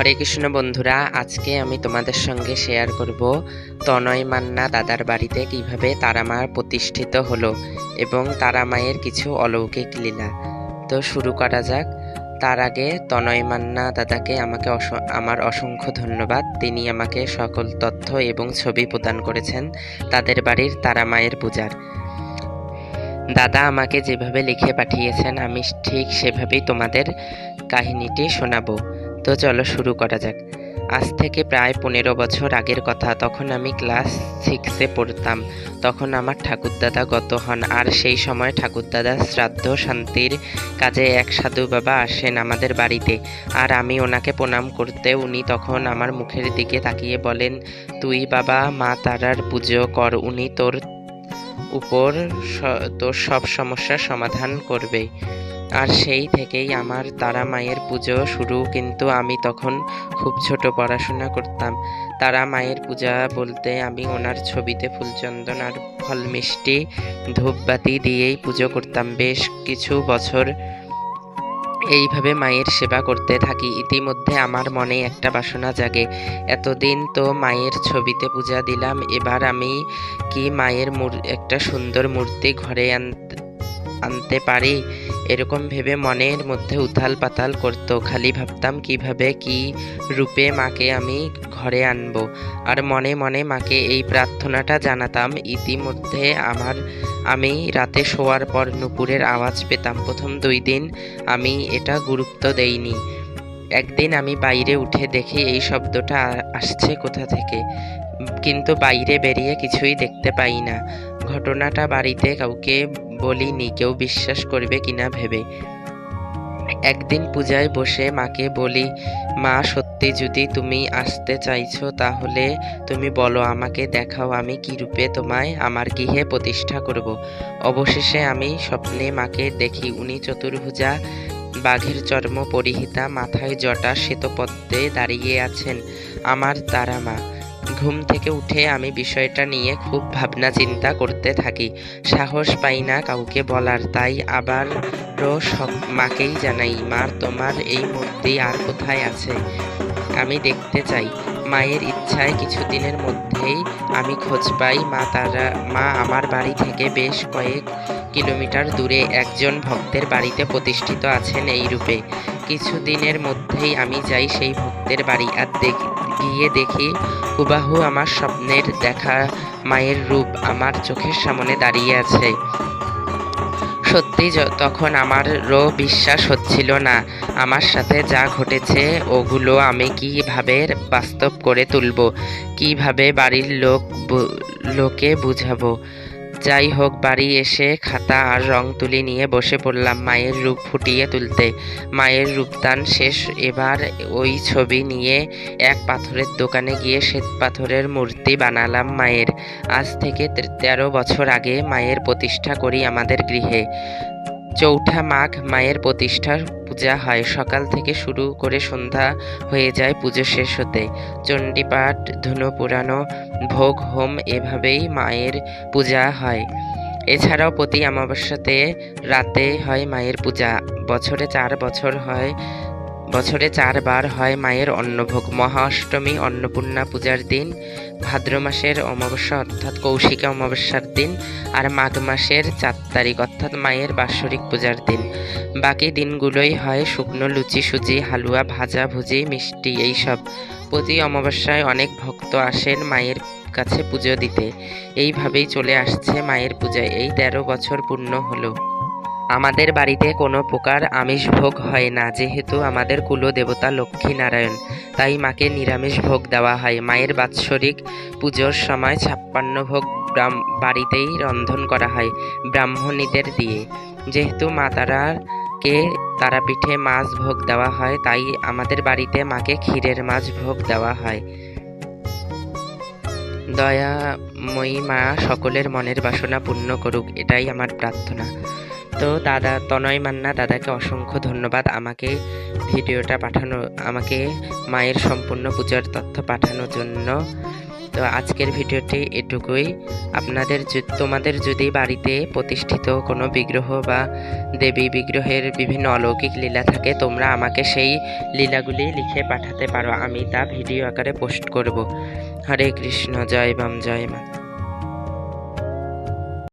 হরে কৃষ্ণ বন্ধুরা, আজকে আমি তোমাদের সঙ্গে শেয়ার করব তনয় মান্না দাদার বাড়িতে কীভাবে তারামার প্রতিষ্ঠিত হলো এবং তারামায়ের কিছু অলৌকিক লীলা। তো শুরু করা যাক। তার আগে তনয় মান্না দাদাকে আমাকে আমার অসংখ্য ধন্যবাদ। তিনি আমাকে সকল তথ্য এবং ছবি প্রদান করেছেন তাদের বাড়ির তারামায়ের পূজার। দাদা আমাকে যেভাবে লিখে পাঠিয়েছেন, আমি ঠিক সেভাবেই তোমাদের কাহিনীটি শোনাবো। তো চলো শুরু করা যাক। আজ থেকে প্রায় পনেরো বছর আগের কথা, তখন আমি ক্লাস সিক্সে পড়তাম। তখন আমার ঠাকুরদাদা গত হন, আর সেই সময় ঠাকুরদাদা শ্রাদ্ধ শান্তির কাজে এক সাধু বাবা আসেন আমাদের বাড়িতে। আর আমি ওনাকে প্রণাম করতে, উনি তখন আমার মুখের দিকে তাকিয়ে বলেন, তুই বাবা, মা তারার পুজো কর, উনি তোর উপর তোর সব সমস্যার সমাধান করবে। আর সেই থেকেই আমার তারা মায়ের পুজো শুরু। কিন্তু আমি তখন খুব ছোট পড়াশোনা করতাম। তারা মায়ের পূজা বলতে আমি ওনার ছবিতে ফুলচন্দন আর ফল মিষ্টি ধূপবাতি দিয়েই পুজো করতাম। বেশ কিছু বছর এইভাবে মায়ের সেবা করতে থাকি। ইতিমধ্যে আমার মনে একটা বাসনা জাগে। এতদিন তো মায়ের ছবিতে পূজা দিলাম, এবার আমি কি মায়ের একটা সুন্দর মূর্তি ঘরে আনতে পারি? এরকম ভেবে মনের মধ্যে উথাল পাতাল করতো। খালি ভাবতাম কীভাবে কি রূপে মাকে আমি ঘরে আনব। আর মনে মনে মাকে এই প্রার্থনাটা জানাতাম। ইতিমধ্যে আমার, আমি রাতে শোয়ার পর নুপুরের আওয়াজ পেতাম। প্রথম দুই দিন আমি এটা গুরুত্ব দেইনি। একদিন আমি বাইরে উঠে দেখি এই শব্দটা আসছে কোথা থেকে। কিন্তু বাইরে বেরিয়ে কিছুই দেখতে পাই না। ঘটনাটা বাড়িতে কাউকে বলিনি, কেউ বিশ্বাস করবে কিনা ভেবে। একদিন পূজায় বসে মাকে বলি, মা, সত্যি যদি তুমি আসতে চাইছো তাহলে তুমি বলো আমাকে দেখাও আমি কি রূপে তোমায় আমার গৃহে প্রতিষ্ঠা করব। অবশেষে আমি স্বপ্নে মাকে দেখি, উনি চতুর্ভুজা বাঘের চর্ম পরিহিতা মাথায় জটা শ্বেতপদ্মে দাঁড়িয়ে আছেন আমার তারা মা ঘুম থেকে উঠে আমি বিষয়টা নিয়ে খুব ভাবনা চিন্তা করতে থাকি। সাহস পাই না কাউকে বলার, তাই আবারও মাকেই জানাই, মা, তোমার এই মূর্তি আর কোথায় আছে? আমি দেখতে চাই। মায়ের ইচ্ছায় কিছুদিনের মধ্যেই আমি খোঁজ পাই, মা তারা, মা আমার বাড়ি থেকে বেশ কয়েক কিলোমিটার দূরে একজন ভক্তের বাড়িতে প্রতিষ্ঠিত আছেন এই রূপে কিছুদিনের মধ্যেই আমি যাই সেই ভক্তের বাড়ি আর দেখি গিয়ে দেখি হুবাহু আমার স্বপ্নের দেখা মায়ের রূপ আমার চোখের সামনে দাঁড়িয়ে আছে। সত্যি তখন আমারও বিশ্বাস হচ্ছিল না। আমার সাথে যা ঘটেছে, ওগুলো আমি কীভাবে বাস্তব করে তুলব? কীভাবে বাড়ির লোক লোকে বুঝাবো? যাই হোক, বাড়ি এসে খাতা আর রং তুলি নিয়ে বসে পড়লাম মায়ের রূপ ফুটিয়ে তুলতে। মায়ের রূপদান শেষ, এবার ওই ছবি নিয়ে এক পাথরের দোকানে গিয়ে শ্বেত পাথরের মূর্তি বানালাম মায়ের। আজ থেকে তেরো বছর আগে মায়ের প্রতিষ্ঠা করি আমাদের গৃহে। চৌঠা মাঘ মায়ের প্রতিষ্ঠার পূজা হয়। সকাল থেকে শুরু করে সন্ধ্যা হয়ে যায় পুজো শেষ হতে। চণ্ডীপাঠ ধুনো পুরানো ভোগ, হোম এভাবেই মায়ের পূজা হয়। এছাড়াও প্রতি অমাবস্যাতে রাতে হয় মায়ের পূজা। বছরে চার বছর হয় বছরে চারবার হয় মায়ের অন্নভোগ। মহা অষ্টমী অন্নপূর্ণা পূজার দিন, ভাদ্র মাসের অমাবস্যা অর্থাৎ কৌশিকা অমাবস্যার দিন, আর মাঘ মাসের চার তারিখ অর্থাৎ মায়ের বাৎসরিক পূজার দিন। বাকি দিনগুলোই হয় শুকনো লুচি, সুজি, হালুয়া, ভাজা, ভুজি, মিষ্টি এইসব। প্রতি অমাবস্যায় অনেক ভক্ত আসেন মায়ের কাছে পুজো দিতে। এইভাবেই চলে আসছে মায়ের পূজায়। এই তেরো বছর পূর্ণ হলো। আমাদের বাড়িতে কোনো প্রকার আমিষ ভোগ হয় না, যেহেতু আমাদের কুলদেবতা লক্ষ্মী নারায়ণ তাই মাকে নিরামিষ ভোগ দেওয়া হয়। মায়ের বাৎসরিক পুজোর সময় ছাপ্পান্ন ভোগ বাড়িতেই রন্ধন করা হয় ব্রাহ্মণীদের দিয়ে। যেহেতু মা তারাকে তারাপীঠে মাছ ভোগ দেওয়া হয়, তাই আমাদের বাড়িতে মাকে ক্ষীরের মাছ ভোগ দেওয়া হয়। দয়াময়ী মা সকলের মনের বাসনা পূর্ণ করুক, এটাই আমার প্রার্থনা। তো দাদা তনয় মান্না, দাদাকে অসংখ্য ধন্যবাদ আমাকে ভিডিওটা পাঠানো, আমাকে মায়ের সম্পূর্ণ পূজার তথ্য পাঠানোর জন্য। তো আজকের ভিডিওটি এটুকুই। আপনাদের তোমাদের যদি বাড়িতে প্রতিষ্ঠিত কোনো বিগ্রহ বা দেবী বিগ্রহের বিভিন্ন অলৌকিক লীলা থাকে, তোমরা আমাকে সেই লীলাগুলি লিখে পাঠাতে পারো। আমি তা ভিডিও আকারে পোস্ট করব। হরে কৃষ্ণ, জয় বাম, জয় মা।